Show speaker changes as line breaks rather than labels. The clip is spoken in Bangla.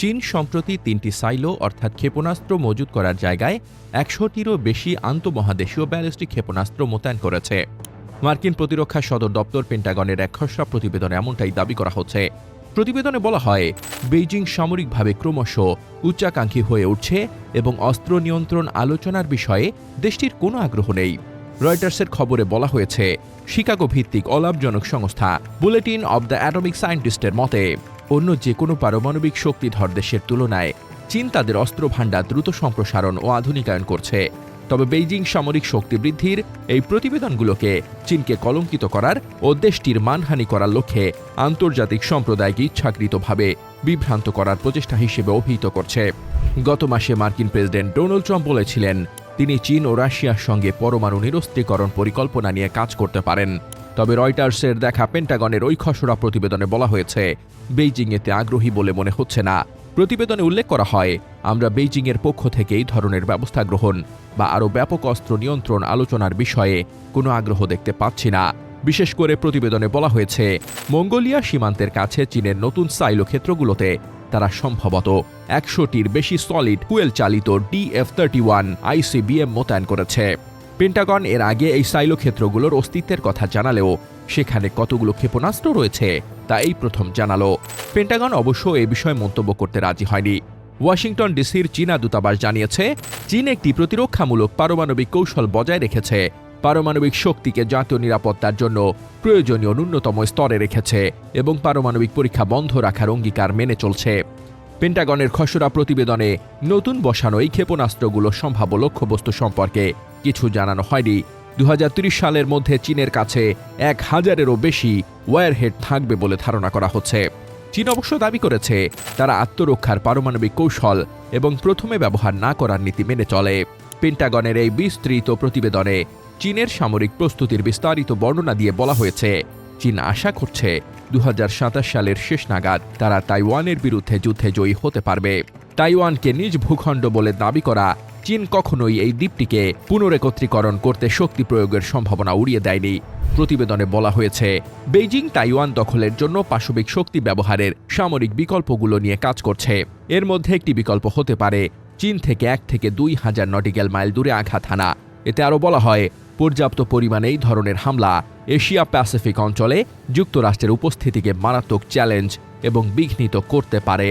চীন সম্প্রতি তিনটি সাইলো, অর্থাৎ ক্ষেপণাস্ত্র মজুত করার জায়গায় একশোটিরও বেশি আন্তঃমহাদেশীয় ব্যালিস্টিক ক্ষেপণাস্ত্র মোতায়েন করেছে। মার্কিন প্রতিরক্ষা সদর দপ্তর পেন্টাগনের এক খসড়া প্রতিবেদনে এমনটাই দাবি করা হচ্ছে। প্রতিবেদনে বলা হয়, বেইজিং সামরিকভাবে ক্রমশ উচ্চাকাঙ্ক্ষী হয়ে উঠছে এবং অস্ত্র নিয়ন্ত্রণ আলোচনার বিষয়ে দেশটির কোনো আগ্রহ নেই। রয়টার্সের খবরে বলা হয়েছে, শিকাগো ভিত্তিক অলাভজনক সংস্থা, বুলেটিন অব দ্য অ্যাটমিক সায়েন্টিস্টের মতে অন্য যে কোনো পারমাণবিক শক্তিধর দেশের তুলনায় চীন তাদের অস্ত্র ভাণ্ডার দ্রুত সম্প্রসারণ ও আধুনিকায়ন করছে। তবে বেইজিং সামরিক শক্তি বৃদ্ধির এই প্রতিবেদনগুলোকে চীনকে কলঙ্কিত করার ও দেশটির মানহানি করার লক্ষ্যে আন্তর্জাতিক সম্প্রদায়কে ইচ্ছাকৃতভাবে বিভ্রান্ত করার প্রচেষ্টা হিসেবে অভিহিত করছে। গত মাসে মার্কিন প্রেসিডেন্ট ডোনাল্ড ট্রাম্প বলেছিলেন, তিনি চীন ও রাশিয়ার সঙ্গে পরমাণু নিরস্ত্রীকরণ পরিকল্পনা নিয়ে কাজ করতে পারেন। তবে রয়টার্সের দেখা পেন্টাগনের ওই খসড়া প্রতিবেদনে বলা হয়েছে বেইজিং এতে আগ্রহী বলে মনে হচ্ছে না। প্রতিবেদনে উল্লেখ করা হয়, আমরা বেইজিংয়ের পক্ষ থেকে এই ধরনের ব্যবস্থা গ্রহণ বা আরও ব্যাপক অস্ত্র নিয়ন্ত্রণ আলোচনার বিষয়ে কোনো আগ্রহ দেখতে পাচ্ছি না। বিশেষ করে প্রতিবেদনে বলা হয়েছে, মঙ্গোলিয়া সীমান্তের কাছে চীনের নতুন সাইলো ক্ষেত্রগুলোতে তারা সম্ভবত একশোটির বেশি সলিড ফুয়েল চালিত ডিএফ থার্টি ওয়ান আইসিবিএম মোতায়েন করেছে। পেন্টাগন এর আগে এই সাইলো ক্ষেত্রগুলোর অস্তিত্বের কথা জানালেও সেখানে কতগুলো ক্ষেপণাস্ত্র রয়েছে তা এই প্রথম জানালো। পেন্টাগন অবশ্য এ বিষয়ে মন্তব্য করতে রাজি হয়নি। ওয়াশিংটন ডিসির চীনা দূতাবাস জানিয়েছে, চীন একটি প্রতিরক্ষামূলক পারমাণবিক কৌশল বজায় রেখেছে। পারমাণবিক শক্তিকে জাতীয় নিরাপত্তার জন্য প্রয়োজনীয় ন্যূনতম স্তরে রেখেছে এবং পারমাণবিক পরীক্ষা বন্ধ রাখার অঙ্গীকার মেনে চলছে। পেন্টাগনের খসড়া প্রতিবেদনে নতুন বসানো এই ক্ষেপণাস্ত্রগুলো সম্ভাব্য লক্ষ্যবস্তু সম্পর্কে কিছু জানানো হয়নি। দু হাজার ত্রিশ সালের মধ্যে চীনের কাছে এক হাজারেরও বেশি ওয়ারহেড থাকবে বলে ধারণা করা হচ্ছে। চীন অবশ্য দাবি করেছে তারা আত্মরক্ষার পারমাণবিক কৌশল এবং প্রথমে ব্যবহার না করার নীতি মেনে চলে। পেন্টাগনের এই বিস্তৃত প্রতিবেদনে চীনের সামরিক প্রস্তুতির বিস্তারিত বর্ণনা দিয়ে বলা হয়েছে, চীন আশা করছে দু হাজার সাতাশ সালের শেষ নাগাদ তারা তাইওয়ানের বিরুদ্ধে যুদ্ধে জয়ী হতে পারবে। তাইওয়ানকে নিজ ভূখণ্ড বলে দাবি করা চীন কখনোই এই দ্বীপটিকে পুনরেকত্রীকরণ করতে শক্তি প্রয়োগের সম্ভাবনা উড়িয়ে দেয়নি। প্রতিবেদনে বলা হয়েছে, বেইজিং তাইওয়ান দখলের জন্য পাশবিক শক্তি ব্যবহারের সামরিক বিকল্পগুলো নিয়ে কাজ করছে। এর মধ্যে একটি বিকল্প হতে পারে, চীন থেকে এক থেকে দুই হাজার নটিক্যাল মাইল দূরে আঘাত হানা। এতে আরও বলা হয় পর্যাপ্ত পরিমাণে এই ধরনের হামলা এশিয়া প্যাসিফিক অঞ্চলে যুক্তরাষ্ট্রের উপস্থিতিকে মারাত্মক চ্যালেঞ্জ এবং বিঘ্নিত করতে পারে।